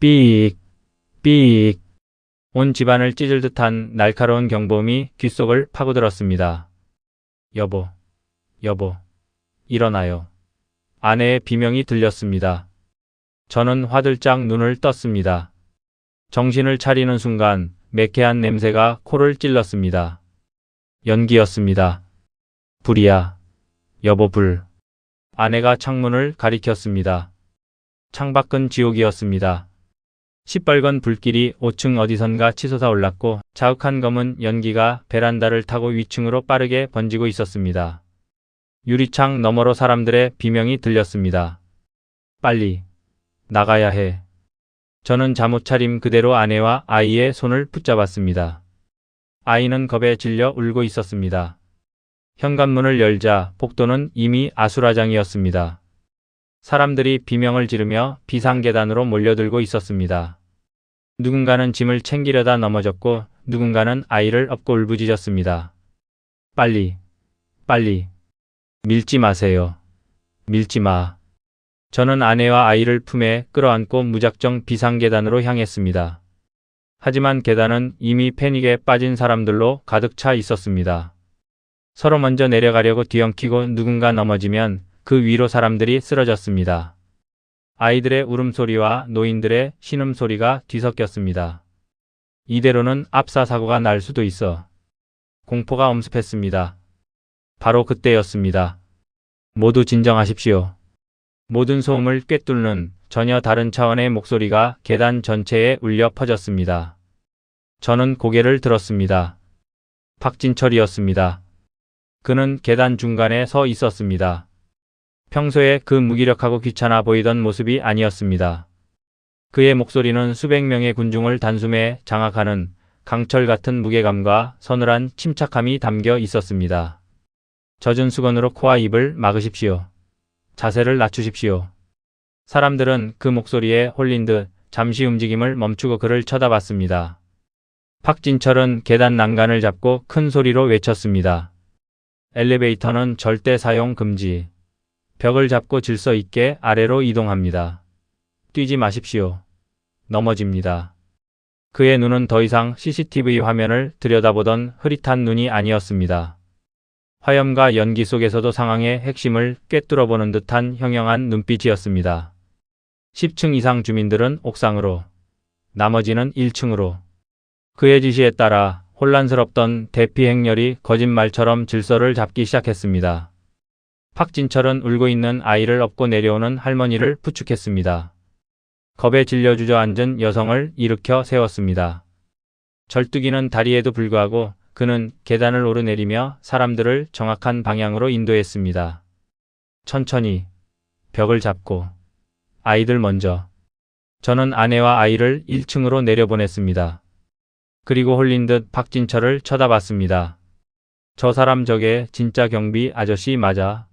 삑, 삑. 온 집안을 찢을 듯한 날카로운 경보음이 귓속을 파고들었습니다. 여보, 여보, 일어나요. 아내의 비명이 들렸습니다. 저는 화들짝 눈을 떴습니다. 정신을 차리는 순간 매캐한 냄새가 코를 찔렀습니다. 연기였습니다. 불이야. 여보 불. 아내가 창문을 가리켰습니다. 창밖은 지옥이었습니다. 시뻘건 불길이 5층 어디선가 치솟아 올랐고 자욱한 검은 연기가 베란다를 타고 위층으로 빠르게 번지고 있었습니다. 유리창 너머로 사람들의 비명이 들렸습니다. 빨리 나가야 해. 저는 잠옷 차림 그대로 아내와 아이의 손을 붙잡았습니다. 아이는 겁에 질려 울고 있었습니다. 현관문을 열자 복도는 이미 아수라장이었습니다. 사람들이 비명을 지르며 비상계단으로 몰려들고 있었습니다. 누군가는 짐을 챙기려다 넘어졌고 누군가는 아이를 업고 울부짖었습니다. 빨리, 빨리, 밀지 마세요. 밀지 마. 저는 아내와 아이를 품에 끌어안고 무작정 비상계단으로 향했습니다. 하지만 계단은 이미 패닉에 빠진 사람들로 가득 차 있었습니다. 서로 먼저 내려가려고 뒤엉키고 누군가 넘어지면 그 위로 사람들이 쓰러졌습니다. 아이들의 울음소리와 노인들의 신음소리가 뒤섞였습니다. 이대로는 압사 사고가 날 수도 있어. 공포가 엄습했습니다. 바로 그때였습니다. 모두 진정하십시오. 모든 소음을 꿰뚫는 전혀 다른 차원의 목소리가 계단 전체에 울려 퍼졌습니다. 저는 고개를 들었습니다. 박진철이었습니다. 그는 계단 중간에 서 있었습니다. 평소에 그 무기력하고 귀찮아 보이던 모습이 아니었습니다. 그의 목소리는 수백 명의 군중을 단숨에 장악하는 강철 같은 무게감과 서늘한 침착함이 담겨 있었습니다. 젖은 수건으로 코와 입을 막으십시오. 자세를 낮추십시오. 사람들은 그 목소리에 홀린 듯 잠시 움직임을 멈추고 그를 쳐다봤습니다. 박진철은 계단 난간을 잡고 큰 소리로 외쳤습니다. 엘리베이터는 절대 사용 금지. 벽을 잡고 질서 있게 아래로 이동합니다. 뛰지 마십시오. 넘어집니다. 그의 눈은 더 이상 CCTV 화면을 들여다보던 흐릿한 눈이 아니었습니다. 화염과 연기 속에서도 상황의 핵심을 꿰뚫어보는 듯한 형형한 눈빛이었습니다. 10층 이상 주민들은 옥상으로, 나머지는 1층으로. 그의 지시에 따라 혼란스럽던 대피 행렬이 거짓말처럼 질서를 잡기 시작했습니다. 박진철은 울고 있는 아이를 업고 내려오는 할머니를 부축했습니다. 겁에 질려 주저앉은 여성을 일으켜 세웠습니다. 절뚝이는 다리에도 불구하고 그는 계단을 오르내리며 사람들을 정확한 방향으로 인도했습니다. 천천히 벽을 잡고 아이들 먼저 저는 아내와 아이를 1층으로 내려보냈습니다. 그리고 홀린 듯 박진철을 쳐다봤습니다. 저 사람 저게 진짜 경비 아저씨 맞아.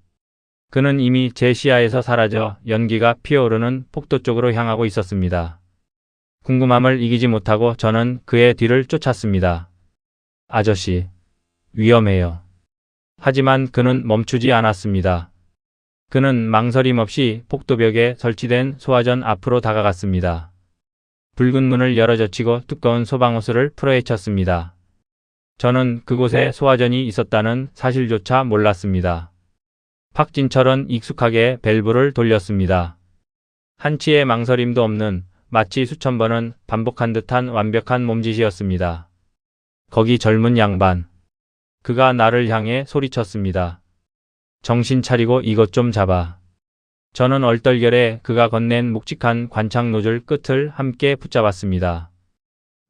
그는 이미 제 시야에서 사라져 연기가 피어오르는 폭도 쪽으로 향하고 있었습니다. 궁금함을 이기지 못하고 저는 그의 뒤를 쫓았습니다. 아저씨, 위험해요. 하지만 그는 멈추지 않았습니다. 그는 망설임 없이 폭도벽에 설치된 소화전 앞으로 다가갔습니다. 붉은 문을 열어젖히고 두꺼운 소방호스를 풀어헤쳤습니다. 저는 그곳에 소화전이 있었다는 사실조차 몰랐습니다. 박진철은 익숙하게 밸브를 돌렸습니다. 한치의 망설임도 없는 마치 수천 번은 반복한 듯한 완벽한 몸짓이었습니다. 거기 젊은 양반. 그가 나를 향해 소리쳤습니다. 정신 차리고 이것 좀 잡아. 저는 얼떨결에 그가 건넨 묵직한 관창 노즐 끝을 함께 붙잡았습니다.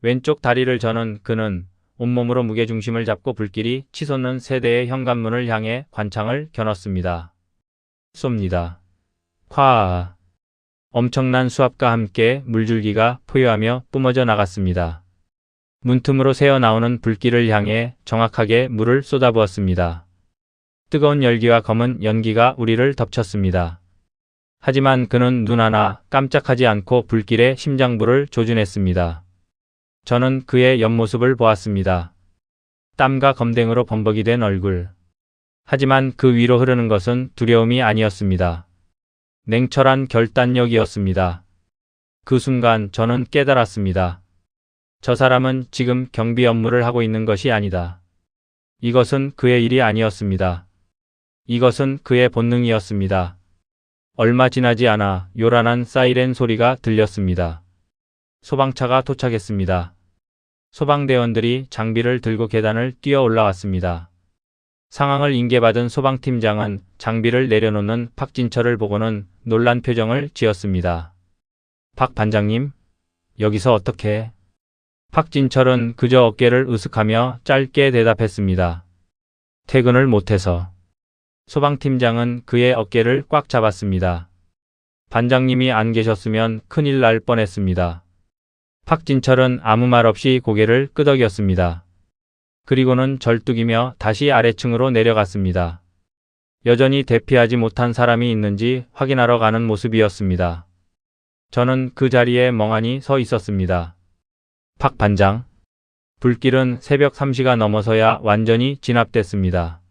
왼쪽 다리를 저는 그는 온몸으로 무게중심을 잡고 불길이 치솟는 세대의 현관문을 향해 관창을 겨눴습니다. 쏩니다. 콰 엄청난 수압과 함께 물줄기가 포효하며 뿜어져 나갔습니다. 문틈으로 새어나오는 불길을 향해 정확하게 물을 쏟아부었습니다. 뜨거운 열기와 검은 연기가 우리를 덮쳤습니다. 하지만 그는 눈 하나 깜짝하지 않고 불길에 심장부를 조준했습니다. 저는 그의 옆모습을 보았습니다. 땀과 검댕으로 범벅이 된 얼굴. 하지만 그 위로 흐르는 것은 두려움이 아니었습니다. 냉철한 결단력이었습니다. 그 순간 저는 깨달았습니다. 저 사람은 지금 경비 업무를 하고 있는 것이 아니다. 이것은 그의 일이 아니었습니다. 이것은 그의 본능이었습니다. 얼마 지나지 않아 요란한 사이렌 소리가 들렸습니다. 소방차가 도착했습니다. 소방대원들이 장비를 들고 계단을 뛰어 올라왔습니다. 상황을 인계받은 소방팀장은 장비를 내려놓는 박진철을 보고는 놀란 표정을 지었습니다. 박 반장님, 여기서 어떻게? 박진철은 그저 어깨를 으쓱하며 짧게 대답했습니다. 퇴근을 못해서. 소방팀장은 그의 어깨를 꽉 잡았습니다. 반장님이 안 계셨으면 큰일 날 뻔했습니다. 박진철은 아무 말 없이 고개를 끄덕였습니다. 그리고는 절뚝이며 다시 아래층으로 내려갔습니다. 여전히 대피하지 못한 사람이 있는지 확인하러 가는 모습이었습니다. 저는 그 자리에 멍하니 서 있었습니다. 박 반장. 불길은 새벽 3시가 넘어서야 완전히 진압됐습니다.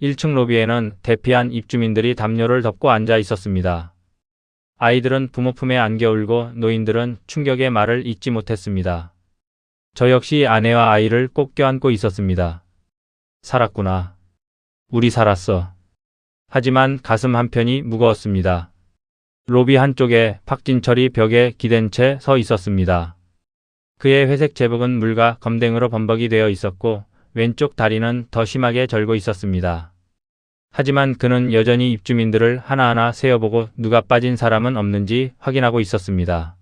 1층 로비에는 대피한 입주민들이 담요를 덮고 앉아 있었습니다. 아이들은 부모 품에 안겨 울고 노인들은 충격의 말을 잊지 못했습니다. 저 역시 아내와 아이를 꼭 껴안고 있었습니다. 살았구나. 우리 살았어. 하지만 가슴 한편이 무거웠습니다. 로비 한쪽에 박진철이 벽에 기댄 채 서 있었습니다. 그의 회색 제복은 물과 검댕으로 범벅이 되어 있었고 왼쪽 다리는 더 심하게 절고 있었습니다. 하지만 그는 여전히 입주민들을 하나하나 세어보고 누가 빠진 사람은 없는지 확인하고 있었습니다.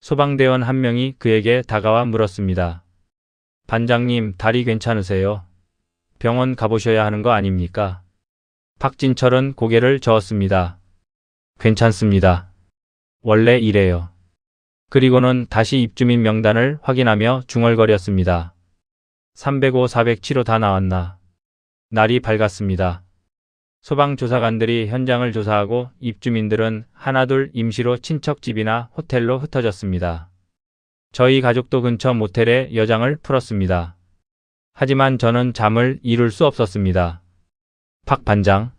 소방대원 한 명이 그에게 다가와 물었습니다. 반장님, 다리 괜찮으세요? 병원 가보셔야 하는 거 아닙니까? 박진철은 고개를 저었습니다. 괜찮습니다. 원래 이래요. 그리고는 다시 입주민 명단을 확인하며 중얼거렸습니다. 305, 407호 다 나왔나? 날이 밝았습니다. 소방조사관들이 현장을 조사하고 입주민들은 하나둘 임시로 친척집이나 호텔로 흩어졌습니다. 저희 가족도 근처 모텔에 여장을 풀었습니다. 하지만 저는 잠을 이룰 수 없었습니다. 박 반장.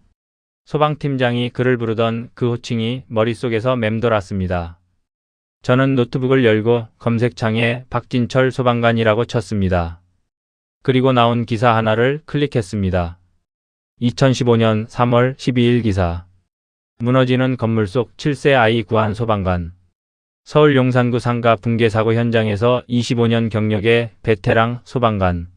소방팀장이 그를 부르던 그 호칭이 머릿속에서 맴돌았습니다. 저는 노트북을 열고 검색창에 박진철 소방관이라고 쳤습니다. 그리고 나온 기사 하나를 클릭했습니다. 2015년 3월 12일 기사. 무너지는 건물 속 7세 아이 구한 소방관. 서울 용산구 상가 붕괴 사고 현장에서 25년 경력의 베테랑 소방관.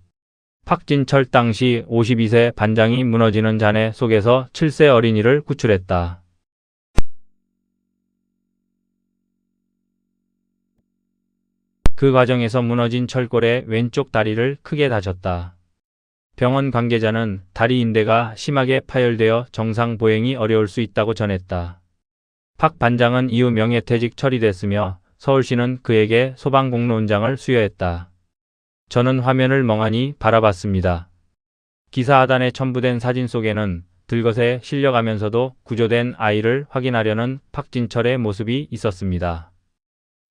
박진철 당시 52세 반장이 무너지는 잔해 속에서 7세 어린이를 구출했다. 그 과정에서 무너진 철골의 왼쪽 다리를 크게 다쳤다. 병원 관계자는 다리 인대가 심하게 파열되어 정상 보행이 어려울 수 있다고 전했다. 박 반장은 이후 명예퇴직 처리됐으며 서울시는 그에게 소방공로원장을 수여했다. 저는 화면을 멍하니 바라봤습니다. 기사 하단에 첨부된 사진 속에는 들것에 실려가면서도 구조된 아이를 확인하려는 박진철의 모습이 있었습니다.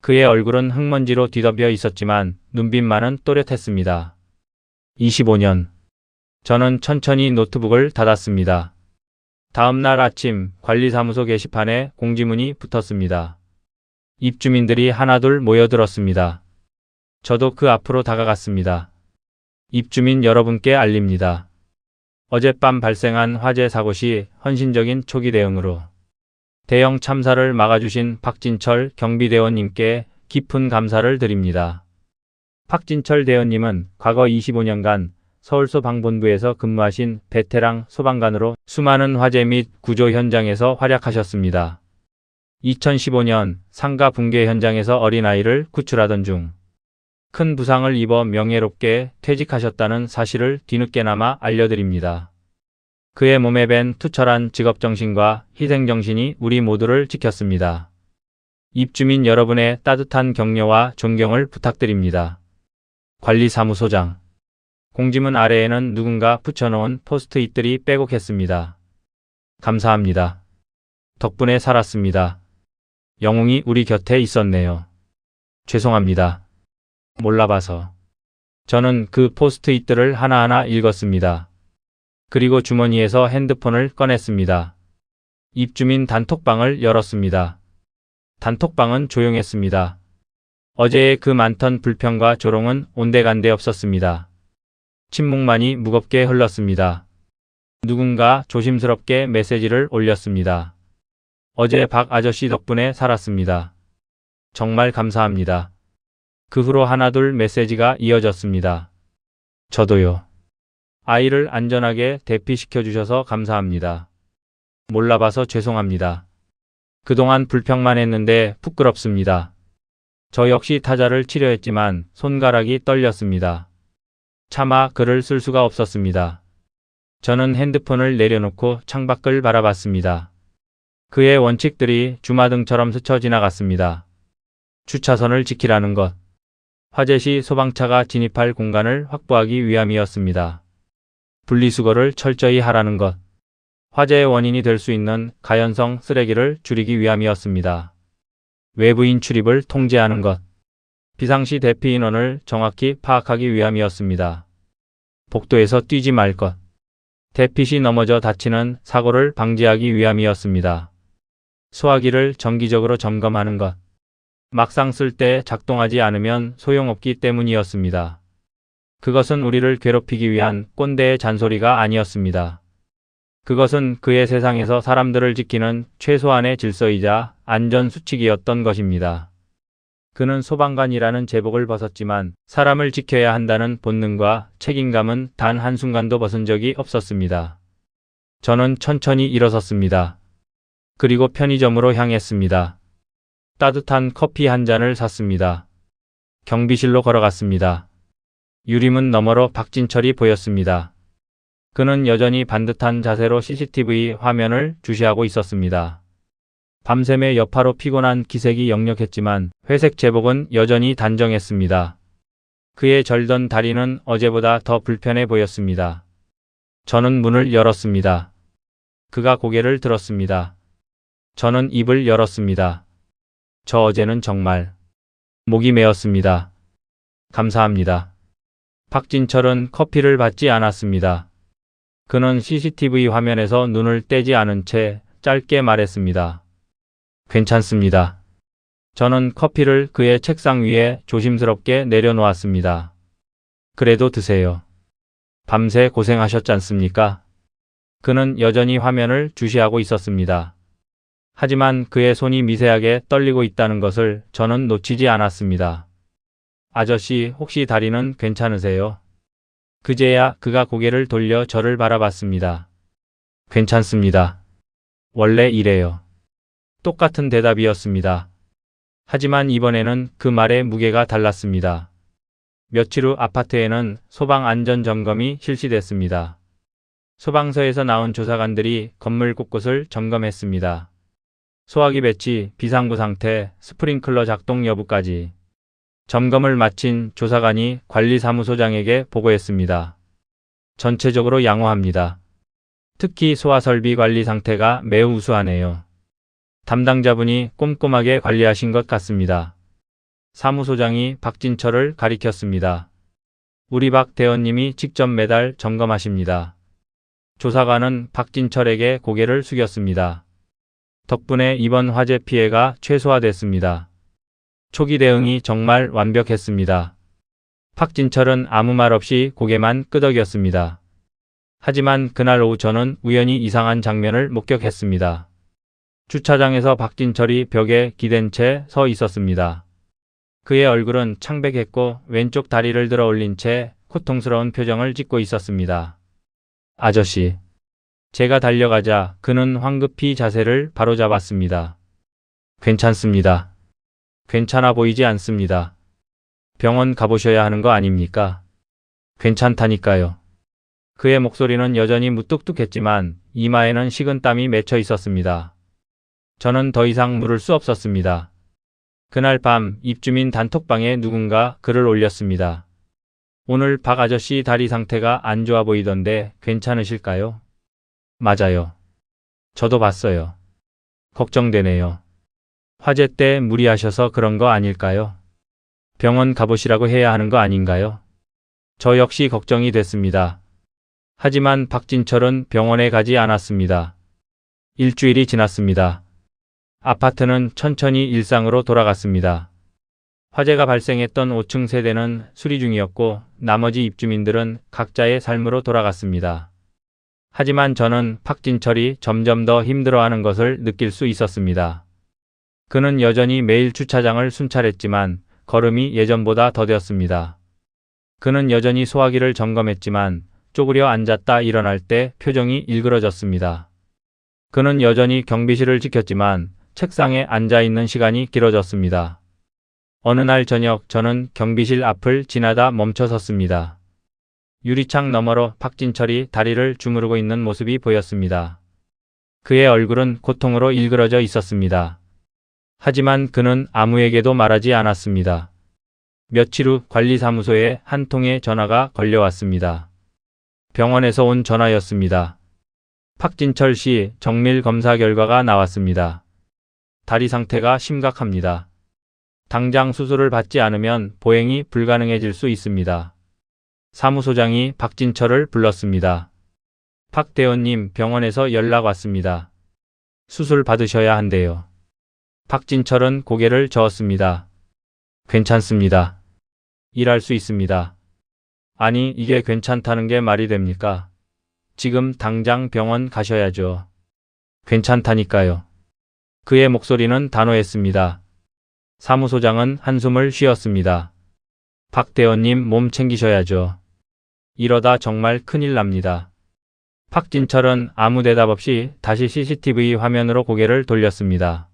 그의 얼굴은 흙먼지로 뒤덮여 있었지만 눈빛만은 또렷했습니다. 25년. 저는 천천히 노트북을 닫았습니다. 다음 날 아침 관리사무소 게시판에 공지문이 붙었습니다. 입주민들이 하나둘 모여들었습니다. 저도 그 앞으로 다가갔습니다. 입주민 여러분께 알립니다. 어젯밤 발생한 화재 사고 시 헌신적인 초기 대응으로 대형 참사를 막아주신 박진철 경비대원님께 깊은 감사를 드립니다. 박진철 대원님은 과거 25년간 서울소 방본부에서 근무하신 베테랑 소방관으로 수많은 화재 및 구조 현장에서 활약하셨습니다. 2015년 상가 붕괴 현장에서 어린아이를 구출하던 중 큰 부상을 입어 명예롭게 퇴직하셨다는 사실을 뒤늦게나마 알려드립니다. 그의 몸에 밴 투철한 직업정신과 희생정신이 우리 모두를 지켰습니다. 입주민 여러분의 따뜻한 격려와 존경을 부탁드립니다. 관리사무소장 공지문 아래에는 누군가 붙여놓은 포스트잇들이 빼곡했습니다. 감사합니다. 덕분에 살았습니다. 영웅이 우리 곁에 있었네요. 죄송합니다. 몰라봐서. 저는 그 포스트잇들을 하나하나 읽었습니다. 그리고 주머니에서 핸드폰을 꺼냈습니다. 입주민 단톡방을 열었습니다. 단톡방은 조용했습니다. 어제의 그 많던 불평과 조롱은 온데간데 없었습니다. 침묵만이 무겁게 흘렀습니다. 누군가 조심스럽게 메시지를 올렸습니다. 어제 박 아저씨 덕분에 살았습니다. 정말 감사합니다. 그 후로 하나둘 메시지가 이어졌습니다. 저도요. 아이를 안전하게 대피시켜 주셔서 감사합니다. 몰라봐서 죄송합니다. 그동안 불평만 했는데 부끄럽습니다. 저 역시 타자를 치려 했지만 손가락이 떨렸습니다. 차마 글을 쓸 수가 없었습니다. 저는 핸드폰을 내려놓고 창밖을 바라봤습니다. 그의 원칙들이 주마등처럼 스쳐 지나갔습니다. 주차선을 지키라는 것. 화재 시 소방차가 진입할 공간을 확보하기 위함이었습니다. 분리수거를 철저히 하라는 것. 화재의 원인이 될 수 있는 가연성 쓰레기를 줄이기 위함이었습니다. 외부인 출입을 통제하는 것. 비상시 대피 인원을 정확히 파악하기 위함이었습니다. 복도에서 뛰지 말 것. 대피 시 넘어져 다치는 사고를 방지하기 위함이었습니다. 소화기를 정기적으로 점검하는 것. 막상 쓸 때 작동하지 않으면 소용없기 때문이었습니다. 그것은 우리를 괴롭히기 위한 꼰대의 잔소리가 아니었습니다. 그것은 그의 세상에서 사람들을 지키는 최소한의 질서이자 안전 수칙이었던 것입니다. 그는 소방관이라는 제복을 벗었지만 사람을 지켜야 한다는 본능과 책임감은 단 한순간도 벗은 적이 없었습니다. 저는 천천히 일어섰습니다. 그리고 편의점으로 향했습니다. 따뜻한 커피 한 잔을 샀습니다. 경비실로 걸어갔습니다. 유리문 너머로 박진철이 보였습니다. 그는 여전히 반듯한 자세로 CCTV 화면을 주시하고 있었습니다. 밤샘의 여파로 피곤한 기색이 역력했지만 회색 제복은 여전히 단정했습니다. 그의 절던 다리는 어제보다 더 불편해 보였습니다. 저는 문을 열었습니다. 그가 고개를 들었습니다. 저는 입을 열었습니다. 저 어제는 정말 목이 메었습니다. 감사합니다. 박진철은 커피를 받지 않았습니다. 그는 CCTV 화면에서 눈을 떼지 않은 채 짧게 말했습니다. 괜찮습니다. 저는 커피를 그의 책상 위에 조심스럽게 내려놓았습니다. 그래도 드세요. 밤새 고생하셨지 않습니까? 그는 여전히 화면을 주시하고 있었습니다. 하지만 그의 손이 미세하게 떨리고 있다는 것을 저는 놓치지 않았습니다. 아저씨, 혹시 다리는 괜찮으세요? 그제야 그가 고개를 돌려 저를 바라봤습니다. 괜찮습니다. 원래 이래요. 똑같은 대답이었습니다. 하지만 이번에는 그 말의 무게가 달랐습니다. 며칠 후 아파트에는 소방 안전 점검이 실시됐습니다. 소방서에서 나온 조사관들이 건물 곳곳을 점검했습니다. 소화기 배치, 비상구 상태, 스프링클러 작동 여부까지 점검을 마친 조사관이 관리사무소장에게 보고했습니다. 전체적으로 양호합니다. 특히 소화설비 관리 상태가 매우 우수하네요. 담당자분이 꼼꼼하게 관리하신 것 같습니다. 사무소장이 박진철을 가리켰습니다. 우리 박 대원님이 직접 매달 점검하십니다. 조사관은 박진철에게 고개를 숙였습니다. 덕분에 이번 화재 피해가 최소화됐습니다. 초기 대응이 정말 완벽했습니다. 박진철은 아무 말 없이 고개만 끄덕였습니다. 하지만 그날 오후 저는 우연히 이상한 장면을 목격했습니다. 주차장에서 박진철이 벽에 기댄 채 서 있었습니다. 그의 얼굴은 창백했고 왼쪽 다리를 들어 올린 채 고통스러운 표정을 짓고 있었습니다. 아저씨. 제가 달려가자 그는 황급히 자세를 바로잡았습니다. 괜찮습니다. 괜찮아 보이지 않습니다. 병원 가보셔야 하는 거 아닙니까? 괜찮다니까요. 그의 목소리는 여전히 무뚝뚝했지만 이마에는 식은 땀이 맺혀 있었습니다. 저는 더 이상 물을 수 없었습니다. 그날 밤 입주민 단톡방에 누군가 글을 올렸습니다. 오늘 박 아저씨 다리 상태가 안 좋아 보이던데 괜찮으실까요? 맞아요. 저도 봤어요. 걱정되네요. 화재 때 무리하셔서 그런 거 아닐까요? 병원 가보시라고 해야 하는 거 아닌가요? 저 역시 걱정이 됐습니다. 하지만 박진철은 병원에 가지 않았습니다. 일주일이 지났습니다. 아파트는 천천히 일상으로 돌아갔습니다. 화재가 발생했던 5층 세대는 수리 중이었고 나머지 입주민들은 각자의 삶으로 돌아갔습니다. 하지만 저는 박진철이 점점 더 힘들어하는 것을 느낄 수 있었습니다. 그는 여전히 매일 주차장을 순찰했지만 걸음이 예전보다 더뎠습니다. 그는 여전히 소화기를 점검했지만 쪼그려 앉았다 일어날 때 표정이 일그러졌습니다. 그는 여전히 경비실을 지켰지만 책상에 앉아 있는 시간이 길어졌습니다. 어느 날 저녁 저는 경비실 앞을 지나다 멈춰 섰습니다. 유리창 너머로 박진철이 다리를 주무르고 있는 모습이 보였습니다. 그의 얼굴은 고통으로 일그러져 있었습니다. 하지만 그는 아무에게도 말하지 않았습니다. 며칠 후 관리사무소에 한 통의 전화가 걸려왔습니다. 병원에서 온 전화였습니다. 박진철 씨 정밀 검사 결과가 나왔습니다. 다리 상태가 심각합니다. 당장 수술을 받지 않으면 보행이 불가능해질 수 있습니다. 사무소장이 박진철을 불렀습니다. 박 대원님 병원에서 연락 왔습니다. 수술 받으셔야 한대요. 박진철은 고개를 저었습니다. 괜찮습니다. 일할 수 있습니다. 아니, 이게 괜찮다는 게 말이 됩니까? 지금 당장 병원 가셔야죠. 괜찮다니까요. 그의 목소리는 단호했습니다. 사무소장은 한숨을 쉬었습니다. 박 대원님 몸 챙기셔야죠. 이러다 정말 큰일 납니다. 박진철은 아무 대답 없이 다시 CCTV 화면으로 고개를 돌렸습니다.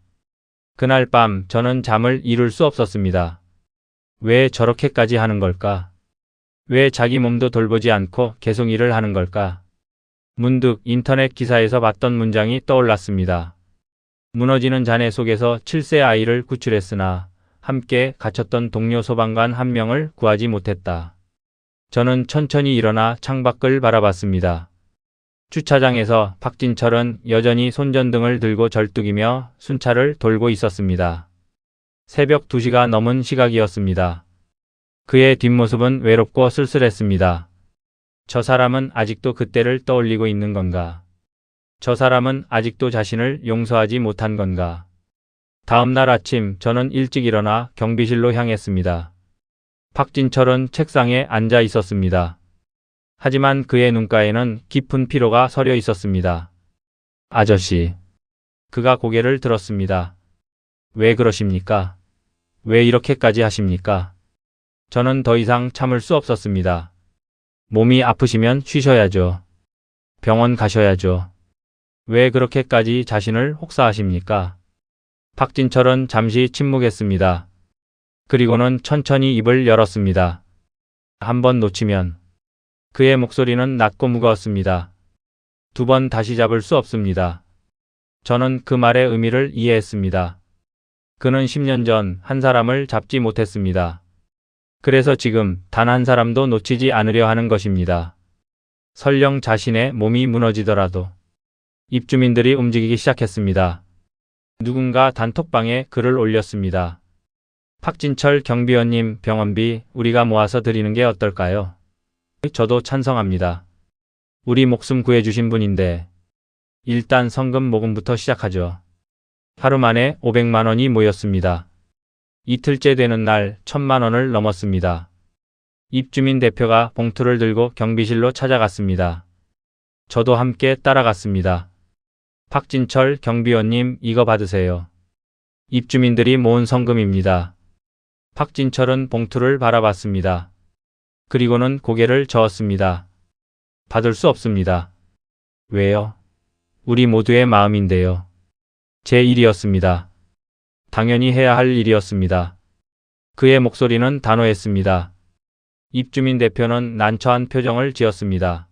그날 밤 저는 잠을 이룰 수 없었습니다. 왜 저렇게까지 하는 걸까? 왜 자기 몸도 돌보지 않고 계속 일을 하는 걸까? 문득 인터넷 기사에서 봤던 문장이 떠올랐습니다. 무너지는 잔해 속에서 7세 아이를 구출했으나 함께 갇혔던 동료 소방관 한 명을 구하지 못했다. 저는 천천히 일어나 창밖을 바라봤습니다. 주차장에서 박진철은 여전히 손전등을 들고 절뚝이며 순찰을 돌고 있었습니다. 새벽 2시가 넘은 시각이었습니다. 그의 뒷모습은 외롭고 쓸쓸했습니다. 저 사람은 아직도 그때를 떠올리고 있는 건가? 저 사람은 아직도 자신을 용서하지 못한 건가? 다음 날 아침 저는 일찍 일어나 경비실로 향했습니다. 박진철은 책상에 앉아 있었습니다. 하지만 그의 눈가에는 깊은 피로가 서려 있었습니다. 아저씨. 그가 고개를 들었습니다. 왜 그러십니까? 왜 이렇게까지 하십니까? 저는 더 이상 참을 수 없었습니다. 몸이 아프시면 쉬셔야죠. 병원 가셔야죠. 왜 그렇게까지 자신을 혹사하십니까? 박진철은 잠시 침묵했습니다. 그리고는 천천히 입을 열었습니다. 한번 놓치면 그의 목소리는 낮고 무거웠습니다. 두 번 다시 잡을 수 없습니다. 저는 그 말의 의미를 이해했습니다. 그는 10년 전 한 사람을 잡지 못했습니다. 그래서 지금 단 한 사람도 놓치지 않으려 하는 것입니다. 설령 자신의 몸이 무너지더라도 입주민들이 움직이기 시작했습니다. 누군가 단톡방에 글을 올렸습니다. 박진철 경비원님 병원비 우리가 모아서 드리는 게 어떨까요? 저도 찬성합니다. 우리 목숨 구해주신 분인데 일단 성금 모금부터 시작하죠. 하루 만에 500만 원이 모였습니다. 이틀째 되는 날 천만 원을 넘었습니다. 입주민 대표가 봉투를 들고 경비실로 찾아갔습니다. 저도 함께 따라갔습니다. 박진철 경비원님 이거 받으세요. 입주민들이 모은 성금입니다. 박진철은 봉투를 바라봤습니다. 그리고는 고개를 저었습니다. 받을 수 없습니다. 왜요? 우리 모두의 마음인데요. 제 일이었습니다. 당연히 해야 할 일이었습니다. 그의 목소리는 단호했습니다. 입주민 대표는 난처한 표정을 지었습니다.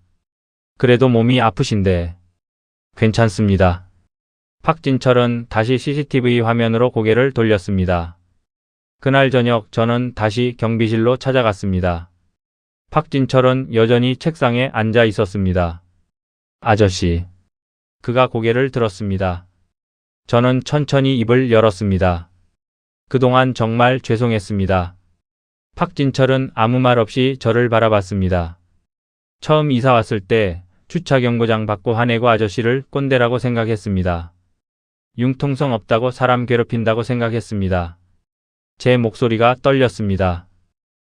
그래도 몸이 아프신데. 괜찮습니다. 박진철은 다시 CCTV 화면으로 고개를 돌렸습니다. 그날 저녁 저는 다시 경비실로 찾아갔습니다. 박진철은 여전히 책상에 앉아 있었습니다. 아저씨. 그가 고개를 들었습니다. 저는 천천히 입을 열었습니다. 그동안 정말 죄송했습니다. 박진철은 아무 말 없이 저를 바라봤습니다. 처음 이사 왔을 때 주차 경고장 받고 화내고 아저씨를 꼰대라고 생각했습니다. 융통성 없다고 사람 괴롭힌다고 생각했습니다. 제 목소리가 떨렸습니다.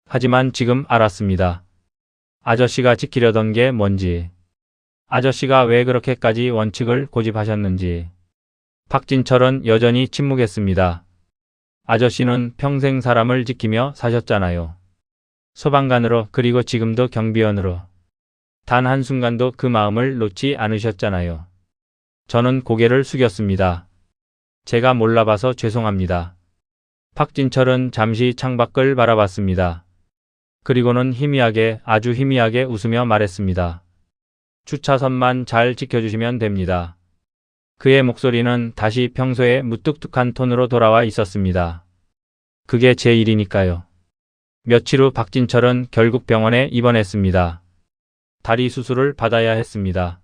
하지만 지금 알았습니다. 아저씨가 지키려던 게 뭔지. 아저씨가 왜 그렇게까지 원칙을 고집하셨는지. 박진철은 여전히 침묵했습니다. 아저씨는 평생 사람을 지키며 사셨잖아요. 소방관으로 그리고 지금도 경비원으로. 단 한순간도 그 마음을 놓지 않으셨잖아요. 저는 고개를 숙였습니다. 제가 몰라봐서 죄송합니다. 박진철은 잠시 창밖을 바라봤습니다. 그리고는 희미하게 아주 희미하게 웃으며 말했습니다. 주차선만 잘 지켜주시면 됩니다. 그의 목소리는 다시 평소의 무뚝뚝한 톤으로 돌아와 있었습니다. 그게 제 일이니까요. 며칠 후 박진철은 결국 병원에 입원했습니다. 다리 수술을 받아야 했습니다.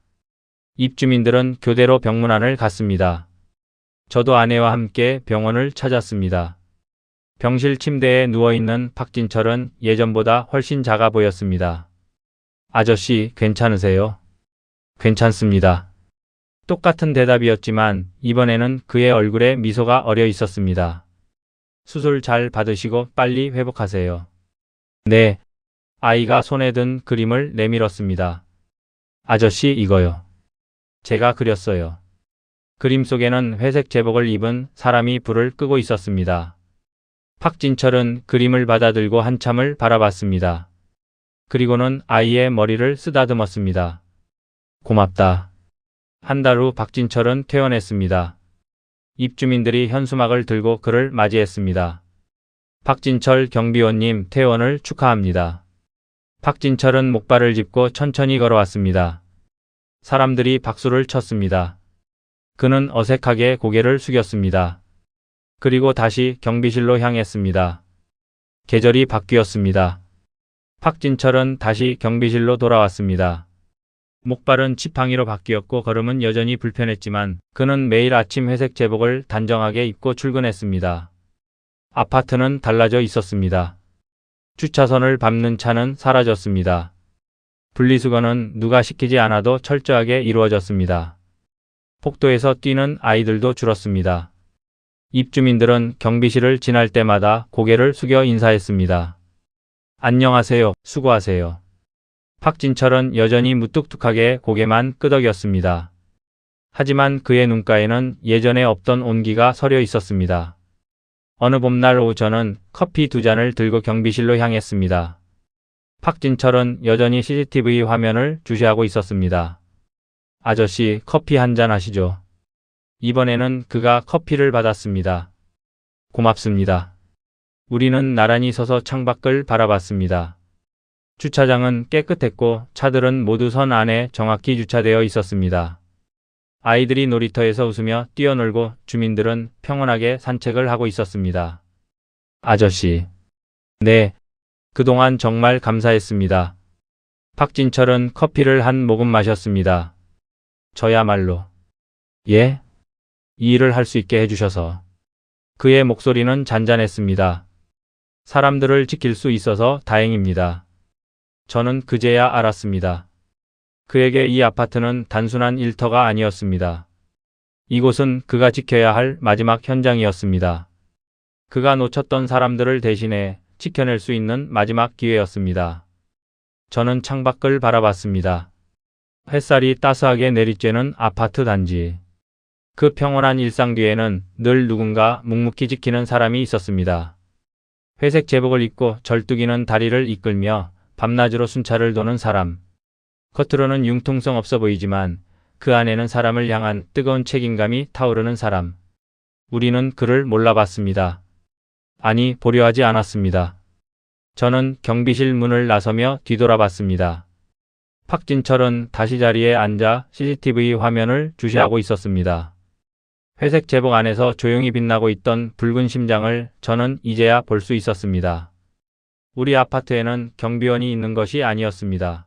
입주민들은 교대로 병문안을 갔습니다. 저도 아내와 함께 병원을 찾았습니다. 병실 침대에 누워있는 박진철은 예전보다 훨씬 작아 보였습니다. 아저씨, 괜찮으세요? 괜찮습니다. 똑같은 대답이었지만 이번에는 그의 얼굴에 미소가 어려 있었습니다. 수술 잘 받으시고 빨리 회복하세요. 네. 아이가 손에 든 그림을 내밀었습니다. 아저씨 이거요. 제가 그렸어요. 그림 속에는 회색 제복을 입은 사람이 불을 끄고 있었습니다. 박진철은 그림을 받아들고 한참을 바라봤습니다. 그리고는 아이의 머리를 쓰다듬었습니다. 고맙다. 한 달 후 박진철은 퇴원했습니다. 입주민들이 현수막을 들고 그를 맞이했습니다. 박진철 경비원님 퇴원을 축하합니다. 박진철은 목발을 짚고 천천히 걸어왔습니다. 사람들이 박수를 쳤습니다. 그는 어색하게 고개를 숙였습니다. 그리고 다시 경비실로 향했습니다. 계절이 바뀌었습니다. 박진철은 다시 경비실로 돌아왔습니다. 목발은 지팡이로 바뀌었고 걸음은 여전히 불편했지만 그는 매일 아침 회색 제복을 단정하게 입고 출근했습니다. 아파트는 달라져 있었습니다. 주차선을 밟는 차는 사라졌습니다. 분리수거는 누가 시키지 않아도 철저하게 이루어졌습니다. 폭도에서 뛰는 아이들도 줄었습니다. 입주민들은 경비실을 지날 때마다 고개를 숙여 인사했습니다. 안녕하세요. 수고하세요. 박진철은 여전히 무뚝뚝하게 고개만 끄덕였습니다. 하지만 그의 눈가에는 예전에 없던 온기가 서려 있었습니다. 어느 봄날 오후 저는 커피 두 잔을 들고 경비실로 향했습니다. 박진철은 여전히 CCTV 화면을 주시하고 있었습니다. 아저씨 커피 한 잔 하시죠. 이번에는 그가 커피를 받았습니다. 고맙습니다. 우리는 나란히 서서 창밖을 바라봤습니다. 주차장은 깨끗했고 차들은 모두 선 안에 정확히 주차되어 있었습니다. 아이들이 놀이터에서 웃으며 뛰어놀고 주민들은 평온하게 산책을 하고 있었습니다. 아저씨. 네. 그동안 정말 감사했습니다. 박진철은 커피를 한 모금 마셨습니다. 저야말로. 예? 이 일을 할 수 있게 해주셔서. 그의 목소리는 잔잔했습니다. 사람들을 지킬 수 있어서 다행입니다. 저는 그제야 알았습니다. 그에게 이 아파트는 단순한 일터가 아니었습니다. 이곳은 그가 지켜야 할 마지막 현장이었습니다. 그가 놓쳤던 사람들을 대신해 지켜낼 수 있는 마지막 기회였습니다. 저는 창밖을 바라봤습니다. 햇살이 따스하게 내리쬐는 아파트 단지. 그 평온한 일상 뒤에는 늘 누군가 묵묵히 지키는 사람이 있었습니다. 회색 제복을 입고 절뚝이는 다리를 이끌며 밤낮으로 순찰을 도는 사람. 겉으로는 융통성 없어 보이지만 그 안에는 사람을 향한 뜨거운 책임감이 타오르는 사람. 우리는 그를 몰라봤습니다. 아니, 보려 하지 않았습니다. 저는 경비실 문을 나서며 뒤돌아봤습니다. 박진철은 다시 자리에 앉아 CCTV 화면을 주시하고 있었습니다. 회색 제복 안에서 조용히 빛나고 있던 붉은 심장을 저는 이제야 볼 수 있었습니다. 우리 아파트에는 경비원이 있는 것이 아니었습니다.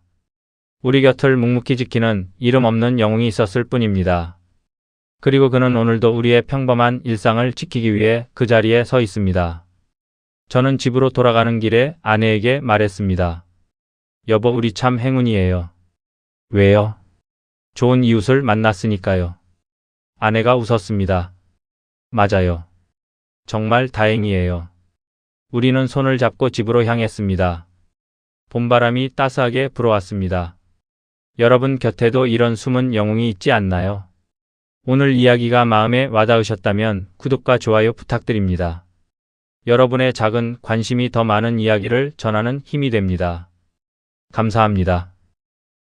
우리 곁을 묵묵히 지키는 이름 없는 영웅이 있었을 뿐입니다. 그리고 그는 오늘도 우리의 평범한 일상을 지키기 위해 그 자리에 서 있습니다. 저는 집으로 돌아가는 길에 아내에게 말했습니다. 여보, 우리 참 행운이에요. 왜요? 좋은 이웃을 만났으니까요. 아내가 웃었습니다. 맞아요. 정말 다행이에요. 우리는 손을 잡고 집으로 향했습니다. 봄바람이 따스하게 불어왔습니다. 여러분 곁에도 이런 숨은 영웅이 있지 않나요? 오늘 이야기가 마음에 와닿으셨다면 구독과 좋아요 부탁드립니다. 여러분의 작은 관심이 더 많은 이야기를 전하는 힘이 됩니다. 감사합니다.